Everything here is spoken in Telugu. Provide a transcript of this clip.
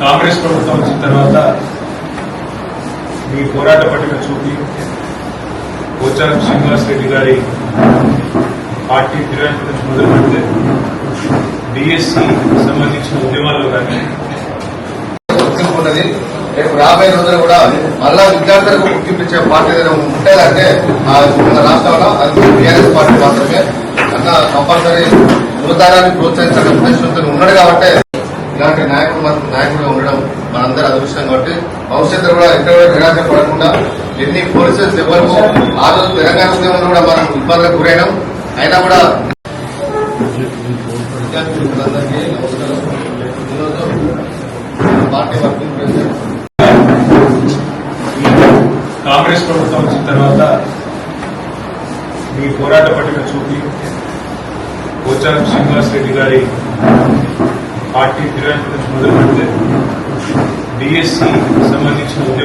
కాంగ్రెస్ ప్రభుత్వం వచ్చిన తర్వాత మీ పోరాట పట్టిక చూపి పోచారం శ్రీనివాస్ రెడ్డి గారి పార్టీ ఫిర్యాదు నుంచి మొదలు పెడితే డిఎస్సి సంబంధించిన ఉద్యమాల్లో కానీ ఉన్నది రేపు రాబోయే రోజులు కూడా మళ్ళా విద్యార్థులకు గుర్తింపించే పార్టీ ఏదైనా ఉంటేదంటే మన రాష్ట్రంలో అది టీఆర్ఎస్ పార్టీ మాత్రమే. అన్న కంపల్సరీ యువతారాన్ని ప్రోత్సహించడం ఉద్దేశంతో ఉన్నాడు కాబట్టి ఇలాంటి నాయకుడు మనకు నాయకుడిగా ఉండడం మనందరూ అదృష్టం కాబట్టి భవిష్యత్తులో కూడా ఎక్కడ నిరాశ పడకుండా ఎన్ని పోలీసెస్ ఎవరు ఆ రోజు తెలంగాణ ఉద్యమంలో కూడా మనం ఇబ్బందులకు గురైనాం. అయినా కూడా విద్యార్థులందరికీ నమస్కారం. ఈరోజు పార్టీ వర్కింగ్ ప్రెసిడెంట్ కాంగ్రెస్ ప్రభుత్వం వచ్చిన తర్వాత మీ పోరాట పట్టిక చూపి పోచారం శ్రీనివాస్ రెడ్డి గారి పార్టీ ఫిర్యాదు నుంచి మొదలు పెడితే డిఎస్సి సంబంధించిన ఉద్యమాల్లో కానీ